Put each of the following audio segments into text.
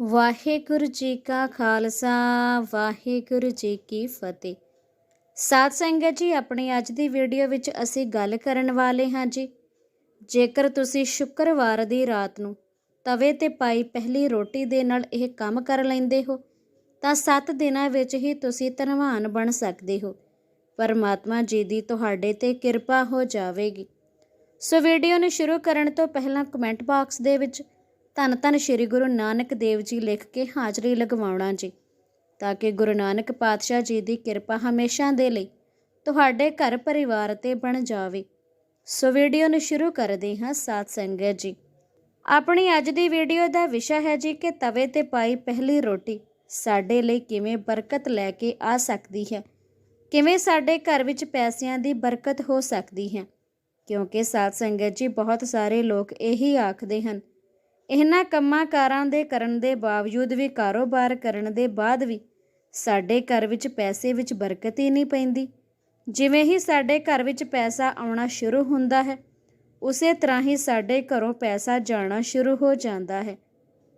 ਵਾਹਿਗੁਰੂ ਜੀ ਕਾ ਖਾਲਸਾ, ਵਾਹਿਗੁਰੂ ਜੀ ਕੀ ਫਤਿਹ। ਸਾਧ ਸੰਗਤ ਜੀ, ਆਪਣੀ ਅੱਜ ਦੀ ਵੀਡੀਓ ਵਿੱਚ ਅਸੀਂ ਗੱਲ ਕਰਨ ਵਾਲੇ ਹਾਂ ਜੀ। ਜੇਕਰ ਤੁਸੀਂ ਸ਼ੁੱਕਰਵਾਰ ਦੀ ਰਾਤ ਨੂੰ ਤਵੇ ਤੇ ਪਾਈ ਪਹਿਲੀ ਰੋਟੀ ਦੇ ਨਾਲ ਇਹ ਕੰਮ ਕਰ ਲੈਂਦੇ ਹੋ, ਤਾਂ 7 ਦਿਨਾਂ ਵਿੱਚ ਹੀ ਤੁਸੀਂ ਧਨਵਾਨ ਬਣ ਸਕਦੇ ਹੋ। ਪਰਮਾਤਮਾ ਜੀ ਦੀ ਤੁਹਾਡੇ ਤੇ ਕਿਰਪਾ ਹੋ ਜਾਵੇਗੀ। ਸੋ ਵੀਡੀਓ ਨੂੰ ਸ਼ੁਰੂ ਕਰਨ ਤੋਂ ਪਹਿਲਾਂ ਕਮੈਂਟ ਬਾਕਸ ਦੇ ਵਿੱਚ ਧੰਨ ਧੰਨ ਸ੍ਰੀ ਗੁਰੂ ਨਾਨਕ ਦੇਵ ਜੀ ਲਿਖ ਕੇ ਹਾਜ਼ਰੀ ਲਗਵਾਉਣਾ ਜੀ, ਤਾਂ ਕਿ ਗੁਰੂ ਨਾਨਕ ਪਾਤਸ਼ਾਹ ਜੀ ਦੀ ਕਿਰਪਾ ਹਮੇਸ਼ਾ ਦੇ ਲਈ ਤੁਹਾਡੇ ਘਰ ਪਰਿਵਾਰ ਤੇ ਬਣ ਜਾਵੇ। ਸੋ ਵੀਡੀਓ ਨੂੰ ਸ਼ੁਰੂ ਕਰਦੇ ਹਾਂ ਸਾਧ ਸੰਗਤ ਜੀ। ਆਪਣੀ ਅੱਜ ਦੀ ਵੀਡੀਓ ਦਾ ਵਿਸ਼ਾ ਹੈ ਜੀ ਕਿ ਤਵੇ ਤੇ ਪਾਈ ਪਹਿਲੀ ਰੋਟੀ ਸਾਡੇ ਲਈ ਕਿਵੇਂ ਬਰਕਤ ਲੈ ਕੇ ਆ ਸਕਦੀ ਹੈ, ਕਿਵੇਂ ਸਾਡੇ ਘਰ ਵਿੱਚ ਪੈਸਿਆਂ ਦੀ ਬਰਕਤ ਹੋ ਸਕਦੀ ਹੈ, ਕਿਉਂਕਿ ਸਾਧ ਸੰਗਤ ਜੀ ਬਹੁਤ ਸਾਰੇ ਲੋਕ ਇਹੀ ਆਖਦੇ ਹਨ ਇਹਨਾਂ ਕੰਮਾਂ ਕਾਰਾਂ ਦੇ ਕਰਨ ਦੇ ਬਾਵਜੂਦ ਵੀ, ਕਾਰੋਬਾਰ ਕਰਨ ਦੇ ਬਾਅਦ ਵੀ ਸਾਡੇ ਘਰ ਵਿੱਚ ਪੈਸੇ ਵਿੱਚ ਬਰਕਤ ਹੀ ਨਹੀਂ ਪੈਂਦੀ। ਜਿਵੇਂ ਹੀ ਸਾਡੇ ਘਰ ਵਿੱਚ ਪੈਸਾ ਆਉਣਾ ਸ਼ੁਰੂ ਹੁੰਦਾ ਹੈ, ਉਸੇ ਤਰ੍ਹਾਂ ਹੀ ਸਾਡੇ ਘਰੋਂ ਪੈਸਾ ਜਾਣਾ ਸ਼ੁਰੂ ਹੋ ਜਾਂਦਾ ਹੈ।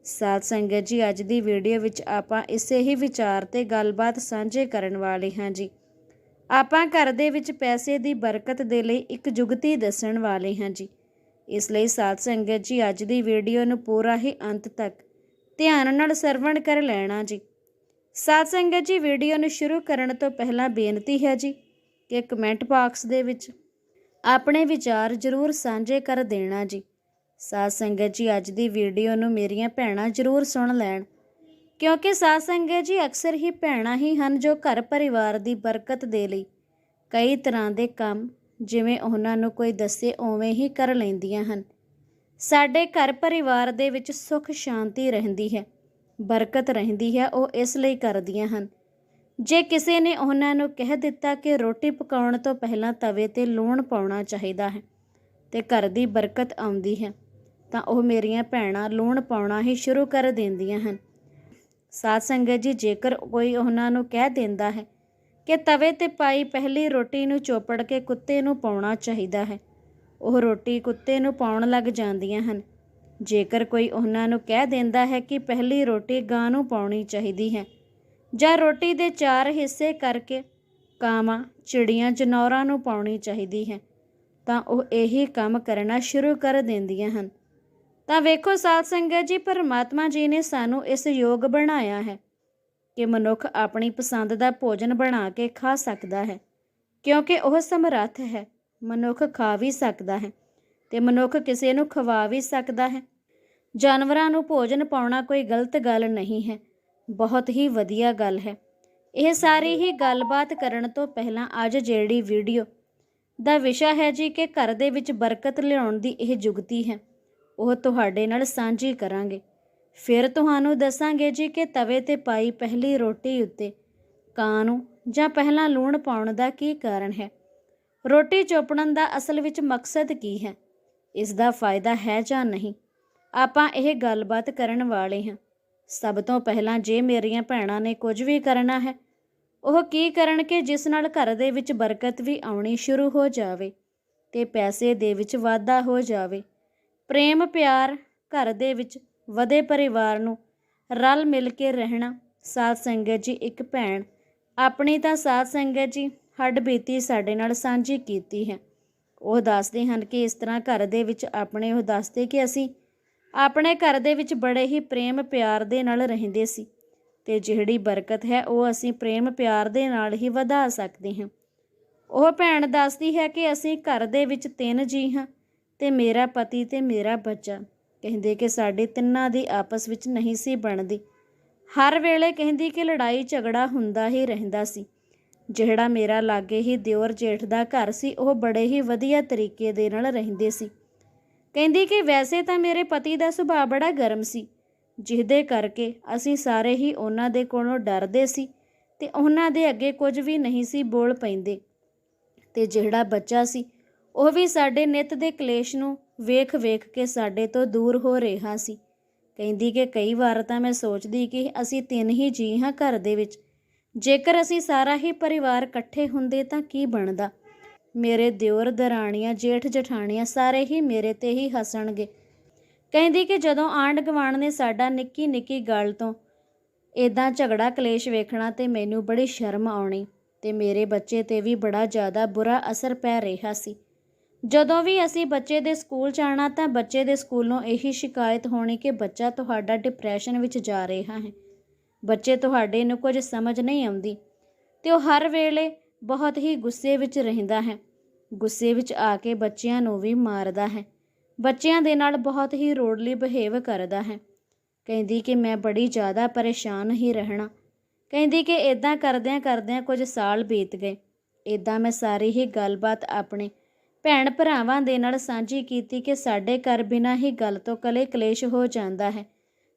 ਸਾਧ ਸੰਗਤ ਜੀ, ਅੱਜ ਦੀ ਵੀਡੀਓ ਵਿੱਚ ਆਪਾਂ ਇਸੇ ਹੀ ਵਿਚਾਰ ਤੇ ਗੱਲਬਾਤ ਸਾਂਝੇ ਕਰਨ ਵਾਲੇ ਹਾਂ ਜੀ। ਆਪਾਂ ਘਰ ਦੇ ਵਿੱਚ ਪੈਸੇ ਦੀ ਬਰਕਤ ਦੇ ਲਈ ਇੱਕ ਜੁਗਤੀ ਦੱਸਣ ਵਾਲੇ ਹਾਂ ਜੀ। ਇਸ ਲਈ ਸਾਧ ਸੰਗਤ ਜੀ, ਅੱਜ ਦੀ ਵੀਡੀਓ ਨੂੰ ਪੂਰਾ ਹੀ ਅੰਤ ਤੱਕ ਧਿਆਨ ਨਾਲ ਸਰਵਣ ਕਰ ਲੈਣਾ ਜੀ। ਸਾਧ ਸੰਗਤ ਜੀ ਵੀਡੀਓ ਨੂੰ ਸ਼ੁਰੂ ਕਰਨ ਤੋਂ ਪਹਿਲਾਂ ਬੇਨਤੀ ਹੈ ਜੀ ਕਿ ਕਮੈਂਟ ਬਾਕਸ ਦੇ ਵਿੱਚ ਆਪਣੇ ਵਿਚਾਰ ਜ਼ਰੂਰ ਸਾਂਝੇ ਕਰ ਦੇਣਾ ਜੀ। ਸਾਧ ਸੰਗਤ ਜੀ, ਅੱਜ ਦੀ ਵੀਡੀਓ ਨੂੰ ਮੇਰੀਆਂ ਭੈਣਾਂ ਜ਼ਰੂਰ ਸੁਣ ਲੈਣ, ਕਿਉਂਕਿ ਸਾਧ ਸੰਗਤ ਜੀ ਅਕਸਰ ਹੀ ਭੈਣਾਂ ਹੀ ਹਨ ਜੋ ਘਰ ਪਰਿਵਾਰ ਦੀ ਬਰਕਤ ਦੇ ਲਈ ਕਈ ਤਰ੍ਹਾਂ ਦੇ ਕੰਮ ਜਿਵੇਂ ਉਹਨਾਂ ਨੂੰ ਕੋਈ ਦੱਸੇ ਉਵੇਂ ਹੀ ਕਰ ਲੈਂਦੀਆਂ ਹਨ। ਸਾਡੇ ਘਰ ਪਰਿਵਾਰ ਦੇ ਵਿੱਚ ਸੁੱਖ ਸ਼ਾਂਤੀ ਰਹਿੰਦੀ ਹੈ, ਬਰਕਤ ਰਹਿੰਦੀ ਹੈ, ਉਹ ਇਸ ਲਈ ਕਰਦੀਆਂ ਹਨ। ਜੇ ਕਿਸੇ ਨੇ ਉਹਨਾਂ ਨੂੰ ਕਹਿ ਦਿੱਤਾ ਕਿ ਰੋਟੀ ਪਕਾਉਣ ਤੋਂ ਪਹਿਲਾਂ ਤਵੇ ਤੇ ਲੂਣ ਪਾਉਣਾ ਚਾਹੀਦਾ ਹੈ ਤੇ ਘਰ ਦੀ ਬਰਕਤ ਆਉਂਦੀ ਹੈ, ਤਾਂ ਉਹ ਮੇਰੀਆਂ ਭੈਣਾਂ ਲੂਣ ਪਾਉਣਾ ਹੀ ਸ਼ੁਰੂ ਕਰ ਦਿੰਦੀਆਂ ਹਨ। ਸਾਧ ਸੰਗਤ ਜੀ, ਜੇਕਰ ਕੋਈ ਉਹਨਾਂ ਨੂੰ ਕਹਿ ਦਿੰਦਾ ਹੈ ਕਿ ਤਵੇ ਤੇ ਪਾਈ ਪਹਿਲੀ ਰੋਟੀ ਨੂੰ ਚੋਪੜ ਕੇ ਕੁੱਤੇ ਨੂੰ ਪਾਉਣਾ ਚਾਹੀਦਾ ਹੈ। ਉਹ ਰੋਟੀ ਕੁੱਤੇ ਨੂੰ ਪਾਉਣ ਲੱਗ ਜਾਂਦੀਆਂ ਹਨ। ਜੇਕਰ ਕੋਈ ਉਹਨਾਂ ਨੂੰ ਕਹਿ ਦਿੰਦਾ ਹੈ ਕਿ ਪਹਿਲੀ ਰੋਟੀ ਗਾਂ ਨੂੰ ਪਾਉਣੀ ਚਾਹੀਦੀ ਹੈ, ਜਾਂ ਰੋਟੀ ਦੇ ਚਾਰ ਹਿੱਸੇ ਕਰਕੇ ਕਾਵਾਂ, ਚਿੜੀਆਂ, ਜਨੌਰਾਂ ਨੂੰ ਪਾਉਣੀ ਚਾਹੀਦੀ ਹੈ, ਤਾਂ ਉਹ ਇਹੀ ਕੰਮ ਕਰਨਾ ਸ਼ੁਰੂ ਕਰ ਦਿੰਦੀਆਂ ਹਨ। ਤਾਂ ਵੇਖੋ ਸਾਧ ਸੰਗਤ ਜੀ, ਪਰਮਾਤਮਾ ਜੀ ਨੇ ਸਾਨੂੰ ਇਸ ਯੋਗ ਬਣਾਇਆ ਹੈ। ਕਿ ਮਨੁੱਖ ਆਪਣੀ ਪਸੰਦ ਦਾ ਭੋਜਨ ਬਣਾ ਕੇ ਖਾ ਸਕਦਾ ਹੈ। ਕਿਉਂਕਿ ਉਹ ਸਮਰੱਥ ਹੈ, ਮਨੁੱਖ ਖਾ ਵੀ ਸਕਦਾ ਹੈ ਤੇ ਮਨੁੱਖ ਕਿਸੇ ਨੂੰ ਖਵਾ ਵੀ ਸਕਦਾ ਹੈ। ਜਾਨਵਰਾਂ ਨੂੰ ਭੋਜਨ ਪਾਉਣਾ ਕੋਈ ਗਲਤ ਗੱਲ ਨਹੀਂ ਹੈ, ਬਹੁਤ ਹੀ ਵਧੀਆ ਗੱਲ ਹੈ। ਇਹ ਸਾਰੀ ਹੀ ਗੱਲਬਾਤ ਕਰਨ ਤੋਂ ਪਹਿਲਾਂ ਅੱਜ ਜਿਹੜੀ ਵੀਡੀਓ ਦਾ ਵਿਸ਼ਾ ਹੈ ਜੀ ਕਿ ਘਰ ਦੇ ਵਿੱਚ ਬਰਕਤ ਲਿਆਉਣ ਦੀ ਇਹ ਜੁਗਤੀ ਹੈ, ਉਹ ਤੁਹਾਡੇ ਨਾਲ ਸਾਂਝੀ ਕਰਾਂਗੇ। ਫਿਰ ਤੁਹਾਨੂੰ ਦੱਸਾਂਗੇ ਜੀ ਕਿ ਤਵੇ ਤੇ ਪਾਈ ਪਹਿਲੀ ਰੋਟੀ ਉੱਤੇ ਕਾਂ ਨੂੰ ਜਾਂ ਪਹਿਲਾਂ ਲੂਣ ਪਾਉਣ ਦਾ ਕੀ ਕਾਰਨ ਹੈ? ਰੋਟੀ ਚੋਪੜਨ ਦਾ ਅਸਲ ਵਿੱਚ ਮਕਸਦ ਕੀ ਹੈ? ਇਸ ਦਾ ਫਾਇਦਾ ਹੈ ਜਾਂ ਨਹੀਂ? ਆਪਾਂ ਇਹ ਗੱਲਬਾਤ ਕਰਨ ਵਾਲੇ ਹਾਂ। ਸਭ ਤੋਂ ਪਹਿਲਾਂ ਜੇ ਮੇਰੀਆਂ ਭੈਣਾਂ ਨੇ ਕੁਝ ਵੀ ਕਰਨਾ ਹੈ, ਉਹ ਕੀ ਕਰਨ ਕਿ ਜਿਸ ਨਾਲ ਘਰ ਦੇ ਵਿੱਚ ਬਰਕਤ ਵੀ ਆਉਣੀ ਸ਼ੁਰੂ ਹੋ ਜਾਵੇ ਤੇ ਪੈਸੇ ਦੇ ਵਿੱਚ ਵਾਧਾ ਹੋ ਜਾਵੇ? ਪ੍ਰੇਮ, ਪਿਆਰ ਘਰ ਦੇ ਵਿੱਚ ਵਧੇ ਪਰਿਵਾਰ ਨੂੰ ਰਲ ਮਿਲ ਕੇ ਰਹਿਣਾ। ਸਾਧ ਸੰਗਤ ਜੀ, ਇੱਕ ਭੈਣ। ਆਪਣੀ ਤਾਂ ਸਾਧ ਸੰਗਤ ਜੀ, ਹੱਡ ਬੀਤੀ ਸਾਡੇ ਨਾਲ ਸਾਂਝੀ ਕੀਤੀ ਹੈ। ਉਹ ਦੱਸਦੇ ਹਨ ਕਿ ਇਸ ਤਰ੍ਹਾਂ ਘਰ ਦੇ ਵਿੱਚ ਆਪਣੇ, ਉਹ ਦੱਸਦੇ ਕਿ ਅਸੀਂ ਆਪਣੇ ਘਰ ਦੇ ਵਿੱਚ ਬੜੇ ਹੀ ਪ੍ਰੇਮ ਪਿਆਰ ਦੇ ਨਾਲ ਰਹਿੰਦੇ ਸੀ ਤੇ ਜਿਹੜੀ ਬਰਕਤ ਹੈ, ਉਹ ਅਸੀਂ ਪ੍ਰੇਮ ਪਿਆਰ ਦੇ ਨਾਲ ਹੀ ਵਧਾ ਸਕਦੇ ਹਾਂ। ਉਹ ਭੈਣ ਦੱਸਦੀ ਹੈ ਕਿ ਅਸੀਂ ਘਰ ਦੇ ਵਿੱਚ ਤਿੰਨ ਜੀ ਹਾਂ ਤੇ ਮੇਰਾ ਪਤੀ ਤੇ ਮੇਰਾ ਬੱਚਾ। ਕਹਿੰਦੇ ਕਿ ਸਾਡੇ ਤਿੰਨਾਂ ਦੀ ਆਪਸ ਵਿੱਚ ਨਹੀਂ ਸੀ ਬਣਦੀ। ਹਰ ਵੇਲੇ ਕਹਿੰਦੀ ਕਿ ਲੜਾਈ ਝਗੜਾ ਹੁੰਦਾ ਹੀ ਰਹਿੰਦਾ ਸੀ। ਜਿਹੜਾ ਮੇਰਾ ਲਾਗੇ ਹੀ ਦਿਓਰ ਜੇਠ ਦਾ ਘਰ ਸੀ, ਉਹ ਬੜੇ ਹੀ ਵਧੀਆ ਤਰੀਕੇ ਦੇ ਨਾਲ ਰਹਿੰਦੇ ਸੀ। ਕਹਿੰਦੀ ਕਿ ਵੈਸੇ ਤਾਂ ਮੇਰੇ ਪਤੀ ਦਾ ਸੁਭਾਅ ਬੜਾ ਗਰਮ ਸੀ ਜਿਹਦੇ ਕਰਕੇ ਅਸੀਂ ਸਾਰੇ ਹੀ ਉਹਨਾਂ ਦੇ ਕੋਲੋਂ ਡਰਦੇ ਸੀ ਤੇ ਉਹਨਾਂ ਦੇ ਅੱਗੇ ਕੁਝ ਵੀ ਨਹੀਂ ਸੀ ਬੋਲ ਪੈਂਦੇ। ਤੇ ਜਿਹੜਾ ਬੱਚਾ ਸੀ ਉਹ ਵੀ ਸਾਡੇ ਨਿਤ ਦੇ ਕਲੇਸ਼ ਨੂੰ ਵੇਖ ਵੇਖ ਕੇ ਸਾਡੇ ਤੋਂ ਦੂਰ ਹੋ ਰਿਹਾ ਸੀ। ਕਹਿੰਦੀ ਕਿ ਕਈ ਵਾਰ ਤਾਂ ਮੈਂ ਸੋਚਦੀ ਕਿ ਅਸੀਂ ਤਿੰਨ ਹੀ ਜੀ ਹਾਂ ਘਰ ਦੇ ਵਿੱਚ। ਜੇਕਰ ਅਸੀਂ ਸਾਰਾ ਹੀ ਪਰਿਵਾਰ ਇਕੱਠੇ ਹੁੰਦੇ ਤਾਂ ਕੀ ਬਣਦਾ? ਮੇਰੇ ਦਿਓਰ ਦਰਾਣੀਆਂ, ਜੇਠ ਜਠਾਣੀਆਂ ਸਾਰੇ ਹੀ ਮੇਰੇ ਤੇ ਹੀ ਹੱਸਣਗੇ। ਕਹਿੰਦੀ ਕਿ ਜਦੋਂ ਆਂਢ ਗੁਆਂਢ ਨੇ ਸਾਡਾ ਨਿੱਕੀ ਨਿੱਕੀ ਗੱਲ ਤੋਂ ਇਦਾਂ ਝਗੜਾ ਕਲੇਸ਼ ਵੇਖਣਾ ਤੇ ਮੈਨੂੰ ਬੜੀ ਸ਼ਰਮ ਆਉਣੀ ਤੇ ਮੇਰੇ ਬੱਚੇ ਤੇ ਵੀ ਬੜਾ ਜ਼ਿਆਦਾ ਬੁਰਾ ਅਸਰ ਪੈ ਰਿਹਾ ਸੀ। ਜਦੋਂ ਵੀ ਅਸੀਂ ਬੱਚੇ ਦੇ ਸਕੂਲ ਜਾਣਾ ਤਾਂ ਬੱਚੇ ਦੇ ਸਕੂਲੋਂ ਇਹੀ ਸ਼ਿਕਾਇਤ ਹੋਣੀ ਕਿ ਬੱਚਾ ਤੁਹਾਡਾ ਡਿਪਰੈਸ਼ਨ ਵਿੱਚ ਜਾ ਰਿਹਾ ਹੈ। ਬੱਚੇ ਤੁਹਾਡੇ ਨੂੰ ਕੁਝ ਸਮਝ ਨਹੀਂ ਆਉਂਦੀ ਤੇ ਉਹ ਹਰ ਵੇਲੇ ਬਹੁਤ ਹੀ ਗੁੱਸੇ ਵਿੱਚ ਰਹਿੰਦਾ ਹੈ। ਗੁੱਸੇ ਵਿੱਚ ਆ ਕੇ ਬੱਚਿਆਂ ਨੂੰ ਵੀ ਮਾਰਦਾ ਹੈ। ਬੱਚਿਆਂ ਦੇ ਨਾਲ ਬਹੁਤ ਹੀ ਰੋਡਲੀ ਬਿਹੇਵ ਕਰਦਾ ਹੈ। ਕਹਿੰਦੀ ਕਿ ਮੈਂ ਬੜੀ ਜ਼ਿਆਦਾ ਪਰੇਸ਼ਾਨ ਹੀ ਰਹਿਣਾ। ਕਹਿੰਦੀ ਕਿ ਇਦਾਂ ਕਰਦਿਆਂ ਕਰਦਿਆਂ ਕੁਝ ਸਾਲ ਬੀਤ ਗਏ। ਇਦਾਂ ਮੈਂ ਸਾਰੀ ਹੀ ਗੱਲਬਾਤ ਆਪਣੇ ਭੈਣ ਭਰਾਵਾਂ ਦੇ ਨਾਲ ਸਾਂਝੀ ਕੀਤੀ ਕਿ ਸਾਡੇ ਘਰ ਬਿਨਾਂ ਹੀ ਗੱਲ ਤੋਂ ਕਲੇ ਕਲੇਸ਼ ਹੋ ਜਾਂਦਾ ਹੈ।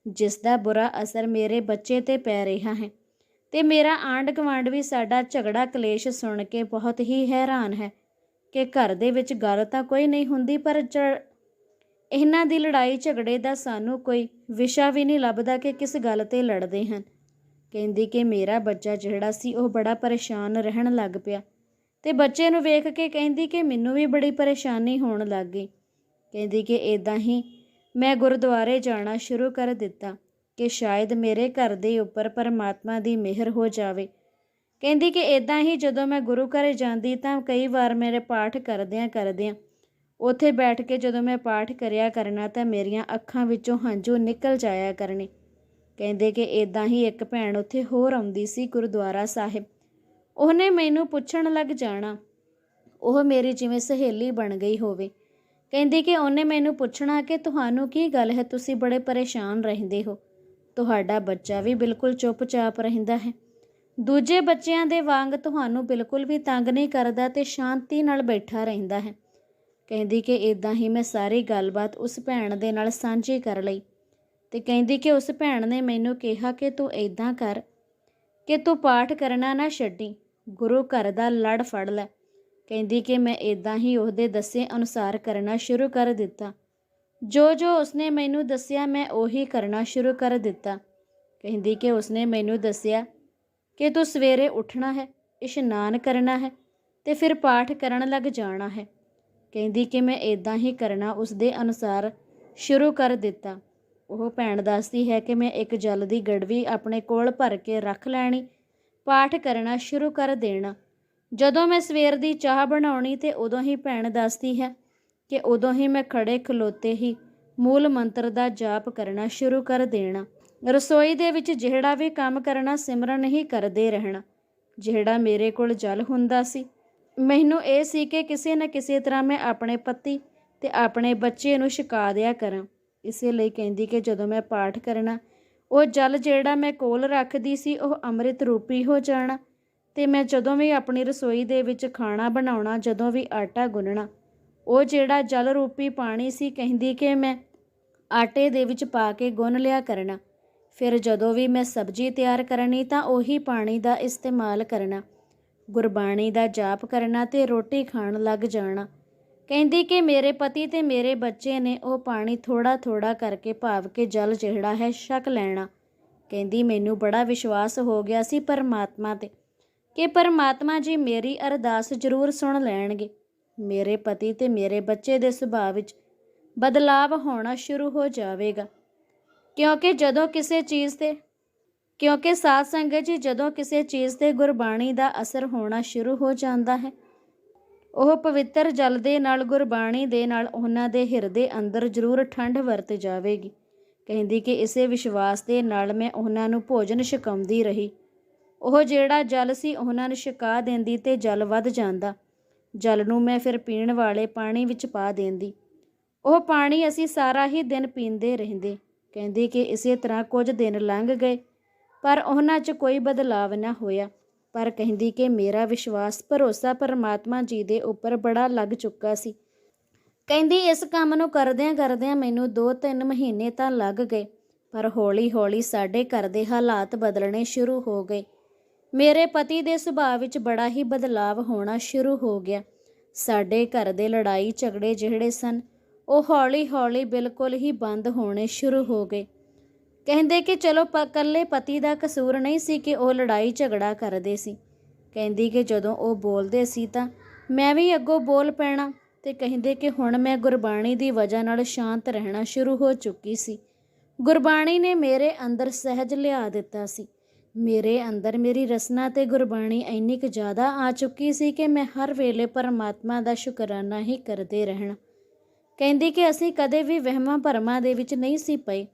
ਜਿਸ ਦਾ ਬੁਰਾ ਅਸਰ ਮੇਰੇ ਬੱਚੇ ਤੇ ਪੈ ਰਿਹਾ ਹੈ। ਤੇ ਮੇਰਾ ਆਂਢ ਗੁਆਂਢ ਵੀ ਸਾਡਾ ਝਗੜਾ ਕਲੇਸ਼ ਸੁਣ ਕੇ ਬਹੁਤ ਹੀ ਹੈਰਾਨ ਹੈ ਕਿ ਘਰ ਦੇ ਵਿੱਚ ਗੱਲ ਤਾਂ ਕੋਈ ਨਹੀਂ ਹੁੰਦੀ, ਪਰ ਜ- ਇਹਨਾਂ ਦੀ ਲੜਾਈ ਝਗੜੇ ਦਾ ਸਾਨੂੰ ਕੋਈ ਵਿਸ਼ਾ ਵੀ ਨਹੀਂ ਲੱਭਦਾ ਕਿ ਕਿਸ ਗੱਲ ਤੇ ਲੜਦੇ ਹਨ। ਕਹਿੰਦੀ ਕਿ ਮੇਰਾ ਬੱਚਾ ਜਿਹੜਾ ਸੀ ਉਹ ਬੜਾ ਪਰੇਸ਼ਾਨ ਰਹਿਣ ਲੱਗ ਪਿਆ। ਤੇ ਬੱਚੇ ਨੂੰ ਵੇਖ ਕੇ ਕਹਿੰਦੀ ਕਿ ਮੈਨੂੰ ਵੀ ਬੜੀ ਪਰੇਸ਼ਾਨੀ ਹੋਣ ਲੱਗ ਗਈ। ਕਹਿੰਦੀ ਕਿ ਇਦਾਂ ਹੀ ਮੈਂ ਗੁਰਦੁਆਰੇ ਜਾਣਾ ਸ਼ੁਰੂ ਕਰ ਦਿੱਤਾ ਕਿ ਸ਼ਾਇਦ ਮੇਰੇ ਘਰ ਦੇ ਉੱਪਰ ਪਰਮਾਤਮਾ ਦੀ ਮਿਹਰ ਹੋ ਜਾਵੇ। ਕਹਿੰਦੀ ਕਿ ਇਦਾਂ ਹੀ ਜਦੋਂ ਮੈਂ ਗੁਰੂ ਘਰ ਜਾਂਦੀ ਤਾਂ ਕਈ ਵਾਰ ਮੇਰੇ ਪਾਠ ਕਰਦਿਆਂ ਕਰਦਿਆਂ ਉੱਥੇ ਬੈਠ ਕੇ ਜਦੋਂ ਮੈਂ ਪਾਠ ਕਰਿਆ ਕਰਨਾ ਤਾਂ ਮੇਰੀਆਂ ਅੱਖਾਂ ਵਿੱਚੋਂ ਹੰਝੂ ਨਿਕਲ ਜਾਇਆ ਕਰਨੇ। ਕਹਿੰਦੇ ਕਿ ਇਦਾਂ ਹੀ ਇੱਕ ਭੈਣ ਉੱਥੇ ਹੋਰ ਆਉਂਦੀ ਸੀ ਗੁਰਦੁਆਰਾ ਸਾਹਿਬ। ਉਹਨੇ ਮੈਨੂੰ ਪੁੱਛਣ ਲੱਗ ਜਾਣਾ। ਉਹ ਮੇਰੀ ਜਿਵੇਂ ਸਹੇਲੀ ਬਣ ਗਈ ਹੋਵੇ। ਕਹਿੰਦੀ ਕਿ ਉਹਨੇ ਮੈਨੂੰ ਪੁੱਛਣਾ ਕਿ ਤੁਹਾਨੂੰ ਕੀ ਗੱਲ ਹੈ? ਤੁਸੀਂ ਬੜੇ ਪਰੇਸ਼ਾਨ ਰਹਿੰਦੇ ਹੋ। ਤੁਹਾਡਾ ਬੱਚਾ ਵੀ ਬਿਲਕੁਲ ਚੁੱਪਚਾਪ ਰਹਿੰਦਾ ਹੈ। ਦੂਜੇ ਬੱਚਿਆਂ ਦੇ ਵਾਂਗ ਤੁਹਾਨੂੰ ਬਿਲਕੁਲ ਵੀ ਤੰਗ ਨਹੀਂ ਕਰਦਾ ਤੇ ਸ਼ਾਂਤੀ ਨਾਲ ਬੈਠਾ ਰਹਿੰਦਾ ਹੈ। ਕਹਿੰਦੀ ਕਿ ਇਦਾਂ ਹੀ ਮੈਂ ਸਾਰੀ ਗੱਲਬਾਤ ਉਸ ਭੈਣ ਦੇ ਨਾਲ ਸਾਂਝੀ ਕਰ ਲਈ। ਤੇ ਕਹਿੰਦੀ ਕਿ ਉਸ ਭੈਣ ਨੇ ਮੈਨੂੰ ਕਿਹਾ ਕਿ ਤੂੰ ਇਦਾਂ ਕਰ, ਕਿ ਤੂੰ ਪਾਠ ਕਰਨਾ ਨਾ ਛੱਡੀ। ਗੁਰੂ ਘਰ ਦਾ ਲੜ ਫੜ ਲੈ। ਕਹਿੰਦੀ ਕਿ ਮੈਂ ਇਦਾਂ ਹੀ ਉਹਦੇ ਦੱਸੇ ਅਨੁਸਾਰ ਕਰਨਾ ਸ਼ੁਰੂ ਕਰ ਦਿੱਤਾ। ਜੋ ਜੋ ਉਸਨੇ ਮੈਨੂੰ ਦੱਸਿਆ, ਮੈਂ ਉਹੀ ਕਰਨਾ ਸ਼ੁਰੂ ਕਰ ਦਿੱਤਾ। ਕਹਿੰਦੀ ਕਿ ਉਸਨੇ ਮੈਨੂੰ ਦੱਸਿਆ ਕਿ ਤੂੰ ਸਵੇਰੇ ਉੱਠਣਾ ਹੈ, ਇਸ਼ਨਾਨ ਕਰਨਾ ਹੈ ਤੇ ਫਿਰ ਪਾਠ ਕਰਨ ਲੱਗ ਜਾਣਾ ਹੈ। ਕਹਿੰਦੀ ਕਿ ਮੈਂ ਇਦਾਂ ਹੀ ਕਰਨਾ ਉਸਦੇ ਅਨੁਸਾਰ ਸ਼ੁਰੂ ਕਰ ਦਿੱਤਾ। ਉਹ ਭੈਣ ਦੱਸਦੀ ਹੈ ਕਿ ਮੈਂ ਇੱਕ ਜਲ ਦੀ ਗੜਵੀ ਆਪਣੇ ਕੋਲ ਭਰ ਕੇ ਰੱਖ ਲੈਣੀ ਪਾਠ ਕਰਨਾ ਸ਼ੁਰੂ ਕਰ ਦੇਣਾ। ਜਦੋਂ ਮੈਂ ਸਵੇਰ ਦੀ ਚਾਹ ਬਣਾਉਣੀ ਤੇ ਉਦੋਂ ਹੀ ਭੈਣ ਦੱਸਦੀ ਹੈ ਕਿ ਉਦੋਂ ਹੀ ਮੈਂ ਖੜੇ ਖਲੋਤੇ ਹੀ ਮੂਲ ਮੰਤਰ ਦਾ ਜਾਪ ਕਰਨਾ ਸ਼ੁਰੂ ਕਰ ਦੇਣਾ। ਰਸੋਈ ਦੇ ਵਿੱਚ ਜਿਹੜਾ ਵੀ ਕੰਮ ਕਰਨਾ ਸਿਮਰਨ ਹੀ ਕਰਦੇ ਰਹਿਣਾ। ਜਿਹੜਾ ਮੇਰੇ ਕੋਲ ਜਲ ਹੁੰਦਾ ਸੀ। ਮੈਨੂੰ ਇਹ ਸੀ ਕਿ ਕਿਸੇ ਨਾ ਕਿਸੇ ਤਰ੍ਹਾਂ ਮੈਂ ਆਪਣੇ ਪਤੀ ਤੇ ਆਪਣੇ ਬੱਚੇ ਨੂੰ ਛਕਾ ਦਿਆ ਕਰਾਂ। ਇਸੇ ਲਈ ਕਹਿੰਦੀ ਕਿ ਜਦੋਂ ਮੈਂ ਪਾਠ ਕਰਨਾ ਉਹ ਜਲ ਜਿਹੜਾ ਮੈਂ ਕੋਲ ਰੱਖਦੀ ਸੀ, ਉਹ ਅੰਮ੍ਰਿਤ ਰੂਪੀ ਹੋ ਜਾਣਾ ਤੇ ਮੈਂ ਜਦੋਂ ਵੀ ਆਪਣੀ ਰਸੋਈ ਦੇ ਵਿੱਚ ਖਾਣਾ ਬਣਾਉਣਾ, ਜਦੋਂ ਵੀ ਆਟਾ ਗੁੰਨਣਾ, ਉਹ ਜਿਹੜਾ ਜਲ ਰੂਪੀ ਪਾਣੀ ਸੀ, ਕਹਿੰਦੀ ਕਿ ਮੈਂ ਆਟੇ ਦੇ ਵਿੱਚ ਪਾ ਕੇ ਗੁੰਨ ਲਿਆ ਕਰਨਾ। ਫਿਰ ਜਦੋਂ ਵੀ ਮੈਂ ਸਬਜ਼ੀ ਤਿਆਰ ਕਰਨੀ ਤਾਂ ਉਹੀ ਪਾਣੀ ਦਾ ਇਸਤੇਮਾਲ ਕਰਨਾ, ਗੁਰਬਾਣੀ ਦਾ ਜਾਪ ਕਰਨਾ ਤੇ ਰੋਟੀ ਖਾਣ ਲੱਗ ਜਾਣਾ। ਕਹਿੰਦੀ ਕਿ ਮੇਰੇ ਪਤੀ ਤੇ ਮੇਰੇ ਬੱਚੇ ਨੇ ਉਹ ਪਾਣੀ ਥੋੜਾ ਥੋੜਾ ਕਰਕੇ ਭਾਵ ਕੇ ਜਲ ਜਿਹੜਾ ਹੈ ਛਕ ਲੈਣਾ। ਕਹਿੰਦੀ, ਮੈਨੂੰ ਬੜਾ ਵਿਸ਼ਵਾਸ ਹੋ ਗਿਆ ਸੀ ਪਰਮਾਤਮਾ ਤੇ ਕਿ ਪਰਮਾਤਮਾ ਜੀ ਮੇਰੀ ਅਰਦਾਸ ਜ਼ਰੂਰ ਸੁਣ ਲੈਣਗੇ। ਮੇਰੇ ਪਤੀ ਤੇ ਮੇਰੇ ਬੱਚੇ ਦੇ ਸੁਭਾਅ ਵਿੱਚ ਬਦਲਾਵ ਹੋਣਾ ਸ਼ੁਰੂ ਹੋ ਜਾਵੇਗਾ। ਕਿਉਂਕਿ ਜਦੋਂ ਕਿਸੇ ਚੀਜ਼ ਤੇ, ਕਿਉਂਕਿ ਸਾਧ ਸੰਗਤ ਜੀ ਜਦੋਂ ਕਿਸੇ ਚੀਜ਼ ਤੇ ਗੁਰਬਾਣੀ ਦਾ ਅਸਰ ਹੋਣਾ ਸ਼ੁਰੂ ਹੋ ਜਾਂਦਾ ਹੈ ਉਹ ਪਵਿੱਤਰ ਜਲ ਦੇ ਨਾਲ, ਗੁਰਬਾਣੀ ਦੇ ਨਾਲ ਉਹਨਾਂ ਦੇ ਹਿਰਦੇ ਅੰਦਰ ਜ਼ਰੂਰ ਠੰਡ ਵਰਤ ਜਾਵੇਗੀ। ਕਹਿੰਦੀ ਕਿ ਇਸੇ ਵਿਸ਼ਵਾਸ ਦੇ ਨਾਲ ਮੈਂ ਉਹਨਾਂ ਨੂੰ ਭੋਜਨ ਛਕਾਉਂਦੀ ਰਹੀ। ਉਹ ਜਿਹੜਾ ਜਲ ਸੀ ਉਹਨਾਂ ਨੂੰ ਛਕਾ ਦਿੰਦੀ ਤੇ ਜਲ ਵੱਧ ਜਾਂਦਾ। ਜਲ ਨੂੰ ਮੈਂ ਫਿਰ ਪੀਣ ਵਾਲੇ ਪਾਣੀ ਵਿੱਚ ਪਾ ਦਿੰਦੀ। ਉਹ ਪਾਣੀ ਅਸੀਂ ਸਾਰਾ ਹੀ ਦਿਨ ਪੀਂਦੇ ਰਹਿੰਦੇ। ਕਹਿੰਦੀ ਕਿ ਇਸੇ ਤਰ੍ਹਾਂ ਕੁਝ ਦਿਨ ਲੰਘ ਗਏ, ਪਰ ਉਹਨਾਂ 'ਚ ਕੋਈ ਬਦਲਾਵ ਨਾ ਹੋਇਆ। ਪਰ ਕਹਿੰਦੀ ਕਿ ਮੇਰਾ ਵਿਸ਼ਵਾਸ ਭਰੋਸਾ ਪਰਮਾਤਮਾ ਜੀ ਦੇ ਉੱਪਰ ਬੜਾ ਲੱਗ ਚੁੱਕਾ ਸੀ। ਕਹਿੰਦੀ, ਇਸ ਕੰਮ ਨੂੰ ਕਰਦਿਆਂ ਕਰਦਿਆਂ ਮੈਨੂੰ 2-3 ਮਹੀਨੇ ਤਾਂ ਲੱਗ ਗਏ, ਪਰ ਹੌਲੀ-ਹੌਲੀ ਸਾਡੇ ਘਰ ਦੇ ਹਾਲਾਤ ਬਦਲਣੇ ਸ਼ੁਰੂ ਹੋ ਗਏ। ਮੇਰੇ ਪਤੀ ਦੇ ਸੁਭਾਅ ਵਿੱਚ ਬੜਾ ਹੀ ਬਦਲਾਵ ਹੋਣਾ ਸ਼ੁਰੂ ਹੋ ਗਿਆ। ਸਾਡੇ ਘਰ ਦੇ ਲੜਾਈ ਝਗੜੇ ਜਿਹੜੇ ਸਨ, ਉਹ ਹੌਲੀ-ਹੌਲੀ ਬਿਲਕੁਲ ਹੀ ਬੰਦ ਹੋਣੇ ਸ਼ੁਰੂ ਹੋ ਗਏ। ਕਹਿੰਦੇ ਕਿ ਚਲੋ ਪ ਇਕੱਲੇ ਪਤੀ ਦਾ ਕਸੂਰ ਨਹੀਂ ਸੀ ਕਿ ਉਹ ਲੜਾਈ ਝਗੜਾ ਕਰਦੇ ਸੀ। ਕਹਿੰਦੀ ਕਿ ਜਦੋਂ ਉਹ ਬੋਲਦੇ ਸੀ ਤਾਂ ਮੈਂ ਵੀ ਅੱਗੋਂ ਬੋਲ ਪੈਣਾ ਤੇ ਕਹਿੰਦੇ ਕਿ ਹੁਣ ਮੈਂ ਗੁਰਬਾਣੀ ਦੀ ਵਜ੍ਹਾ ਨਾਲ ਸ਼ਾਂਤ ਰਹਿਣਾ ਸ਼ੁਰੂ ਹੋ ਚੁੱਕੀ ਸੀ। ਗੁਰਬਾਣੀ ਨੇ ਮੇਰੇ ਅੰਦਰ ਸਹਿਜ ਲਿਆ ਦਿੱਤਾ ਸੀ। ਮੇਰੇ ਅੰਦਰ ਮੇਰੀ ਰਸਨਾ ਤੇ ਗੁਰਬਾਣੀ ਇੰਨੀ ਕੁ ਜ਼ਿਆਦਾ ਆ ਚੁੱਕੀ ਸੀ ਕਿ ਮੈਂ ਹਰ ਵੇਲੇ ਪਰਮਾਤਮਾ ਦਾ ਸ਼ੁਕਰਾਨਾ ਹੀ ਕਰਦੇ ਰਹਿਣਾ। ਕਹਿੰਦੀ ਕਿ ਅਸੀਂ ਕਦੇ ਵੀ ਵਹਿਮਾਂ ਭਰਮਾਂ ਦੇ ਵਿੱਚ ਨਹੀਂ ਸੀ ਪਏ।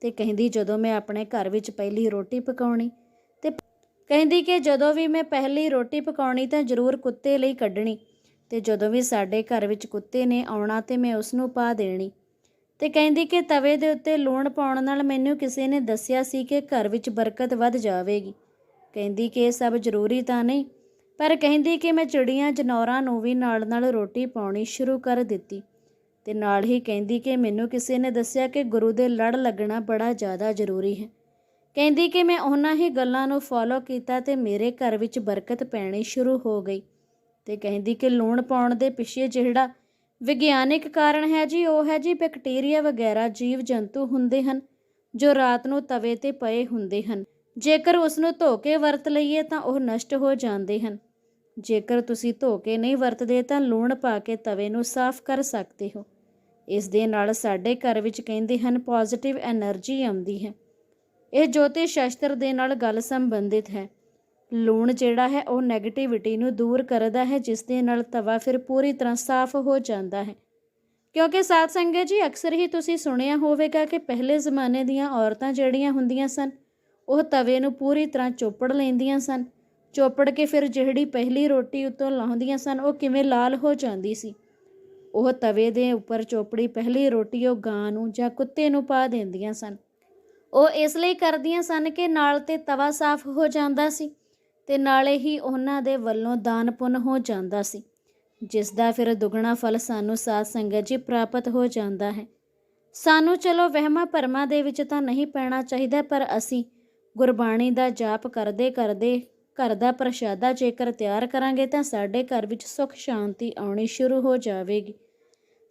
ਤੇ ਕਹਿੰਦੀ ਜਦੋਂ ਮੈਂ ਆਪਣੇ ਘਰ ਵਿੱਚ ਪਹਿਲੀ ਰੋਟੀ ਪਕਾਉਣੀ ਤੇ ਕਹਿੰਦੀ ਕਿ ਜਦੋਂ ਵੀ ਮੈਂ ਪਹਿਲੀ ਰੋਟੀ ਪਕਾਉਣੀ ਤਾਂ ਜ਼ਰੂਰ ਕੁੱਤੇ ਲਈ ਕੱਢਣੀ ਤੇ ਜਦੋਂ ਵੀ ਸਾਡੇ ਘਰ ਵਿੱਚ ਕੁੱਤੇ ਨੇ ਆਉਣਾ ਤੇ ਮੈਂ ਉਸ ਨੂੰ ਪਾ ਦੇਣੀ। ਤੇ ਕਹਿੰਦੀ ਕਿ ਤਵੇ ਦੇ ਉੱਤੇ ਲੂਣ ਪਾਉਣ ਨਾਲ ਮੈਨੂੰ ਕਿਸੇ ਨੇ ਦੱਸਿਆ ਸੀ ਕਿ ਘਰ ਵਿੱਚ ਬਰਕਤ ਵੱਧ ਜਾਵੇਗੀ। ਕਹਿੰਦੀ ਕਿ ਇਹ ਸਭ ਜ਼ਰੂਰੀ ਤਾਂ ਨਹੀਂ, ਪਰ ਕਹਿੰਦੀ ਕਿ ਮੈਂ ਚਿੜੀਆਂ ਜਨੌਰਾਂ ਨੂੰ ਵੀ ਨਾਲ ਨਾਲ ਰੋਟੀ ਪਾਉਣੀ ਸ਼ੁਰੂ ਕਰ ਦਿੱਤੀ। ਤੇ ਨਾਲ ਹੀ ਕਹਿੰਦੀ ਕਿ ਮੈਨੂੰ ਕਿਸੇ ਨੇ ਦੱਸਿਆ ਕਿ ਗੁਰੂ ਦੇ ਲੜ ਲੱਗਣਾ ਬੜਾ ਜ਼ਿਆਦਾ ਜ਼ਰੂਰੀ ਹੈ। ਕਹਿੰਦੀ ਕਿ ਮੈਂ ਉਹਨਾਂ ਹੀ ਗੱਲਾਂ ਨੂੰ ਫੋਲੋ ਕੀਤਾ ਤੇ ਮੇਰੇ ਘਰ ਵਿੱਚ ਬਰਕਤ ਪੈਣੀ ਸ਼ੁਰੂ ਹੋ ਗਈ। ਤੇ ਕਹਿੰਦੀ ਕਿ ਲੂਣ ਪਾਉਣ ਦੇ ਪਿੱਛੇ ਜਿਹੜਾ ਵਿਗਿਆਨਿਕ ਕਾਰਨ ਹੈ ਜੀ, ਉਹ ਹੈ ਜੀ ਬੈਕਟੀਰੀਆ ਵਗੈਰਾ ਜੀਵ ਜੰਤੂ ਹੁੰਦੇ ਹਨ, ਜੋ ਰਾਤ ਨੂੰ ਤਵੇ ਤੇ ਪਏ ਹੁੰਦੇ ਹਨ। ਜੇਕਰ ਉਸ ਨੂੰ ਧੋ ਕੇ ਵਰਤ ਲਈਏ ਤਾਂ ਉਹ ਨਸ਼ਟ ਹੋ ਜਾਂਦੇ ਹਨ। ਜੇਕਰ ਤੁਸੀਂ ਧੋ ਕੇ ਨਹੀਂ ਵਰਤਦੇ ਤਾਂ ਲੂਣ ਪਾ ਕੇ ਤਵੇ ਨੂੰ ਸਾਫ਼ ਕਰ ਸਕਦੇ ਹੋ। ਇਸ ਦੇ ਨਾਲ ਸਾਡੇ ਘਰ ਵਿੱਚ ਕਹਿੰਦੇ ਹਨ ਪੋਜ਼ਿਟਿਵ એનર્ਜੀ ਆਉਂਦੀ ਹੈ। ਇਹ ਜੋਤਿਸ਼ ਸ਼ਾਸਤਰ ਦੇ ਨਾਲ ਗੱਲ ਸੰਬੰਧਿਤ ਹੈ। ਲੂਣ ਜਿਹੜਾ ਹੈ, ਉਹ 네ਗੇਟਿਵਿਟੀ ਨੂੰ ਦੂਰ ਕਰਦਾ ਹੈ, ਜਿਸ ਦੇ ਨਾਲ ਤਵਾ ਫਿਰ ਪੂਰੀ ਤਰ੍ਹਾਂ ਸਾਫ਼ ਹੋ ਜਾਂਦਾ ਹੈ। ਕਿਉਂਕਿ ਸਾਧ ਸੰਗਤ ਜੀ, ਅਕਸਰ ਹੀ ਤੁਸੀਂ ਸੁਣਿਆ ਹੋਵੇਗਾ ਕਿ ਪਹਿਲੇ ਜ਼ਮਾਨੇ ਦੀਆਂ ਔਰਤਾਂ ਜਿਹੜੀਆਂ ਹੁੰਦੀਆਂ ਸਨ, ਉਹ ਤਵੇ ਨੂੰ ਪੂਰੀ ਤਰ੍ਹਾਂ ਚੋਪੜ ਲੈਂਦੀਆਂ ਸਨ। ਚੋਪੜ ਕੇ ਫਿਰ ਜਿਹੜੀ ਪਹਿਲੀ ਰੋਟੀ ਉੱਤੋਂ ਲਾਉਂਦੀਆਂ ਸਨ, ਉਹ ਕਿਵੇਂ ਲਾਲ ਹੋ ਜਾਂਦੀ ਸੀ? ਉਹ ਤਵੇ ਦੇ ਉੱਪਰ ਚੋਪੜੀ ਪਹਿਲੀ ਰੋਟੀ ਉਹ ਗਾਂ ਨੂੰ ਜਾਂ ਕੁੱਤੇ ਨੂੰ ਪਾ ਦਿੰਦੀਆਂ ਸਨ। ਉਹ ਇਸ ਲਈ ਕਰਦੀਆਂ ਸਨ ਕਿ ਨਾਲ ਤੇ ਤਵਾ ਸਾਫ਼ ਹੋ ਜਾਂਦਾ ਸੀ ਤੇ ਨਾਲੇ ਹੀ ਉਹਨਾਂ ਦੇ ਵੱਲੋਂ ਦਾਨ ਪੁੰਨ ਹੋ ਜਾਂਦਾ ਸੀ, ਜਿਸ ਦਾ ਫਿਰ ਦੁੱਗਣਾ ਫਲ ਸਾਨੂੰ ਸਾਧ ਸੰਗਤ ਜੀ ਪ੍ਰਾਪਤ ਹੋ ਜਾਂਦਾ ਹੈ। ਸਾਨੂੰ ਚਲੋ ਵਹਿਮਾਂ ਭਰਮਾਂ ਦੇ ਵਿੱਚ ਤਾਂ ਨਹੀਂ ਪੈਣਾ ਚਾਹੀਦਾ, ਪਰ ਅਸੀਂ ਗੁਰਬਾਣੀ ਦਾ ਜਾਪ ਕਰਦੇ ਕਰਦੇ ਘਰ ਦਾ ਪ੍ਰਸ਼ਾਦਾ ਜੇਕਰ ਤਿਆਰ ਕਰਾਂਗੇ ਤਾਂ ਸਾਡੇ ਘਰ ਵਿੱਚ ਸੁੱਖ ਸ਼ਾਂਤੀ ਆਉਣੀ ਸ਼ੁਰੂ ਹੋ ਜਾਵੇਗੀ।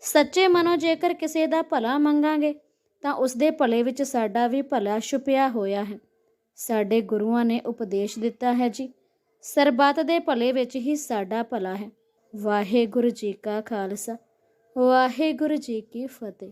ਸੱਚੇ ਮਨੋਂ ਜੇਕਰ ਕਿਸੇ ਦਾ ਭਲਾ ਮੰਗਾਂਗੇ, ਤਾਂ ਉਸ ਦੇ ਭਲੇ ਵਿੱਚ ਸਾਡਾ ਵੀ ਭਲਾ ਛੁਪਿਆ ਹੋਇਆ ਹੈ। ਸਾਡੇ ਗੁਰੂਆਂ ਨੇ ਉਪਦੇਸ਼ ਦਿੱਤਾ ਹੈ ਜੀ, ਸਰਬੱਤ ਦੇ ਭਲੇ ਵਿੱਚ ਹੀ ਸਾਡਾ ਭਲਾ ਹੈ। ਵਾਹਿਗੁਰੂ ਜੀ ਕਾ ਖਾਲਸਾ, ਵਾਹਿਗੁਰੂ ਜੀ ਕੀ ਫਤਿਹ।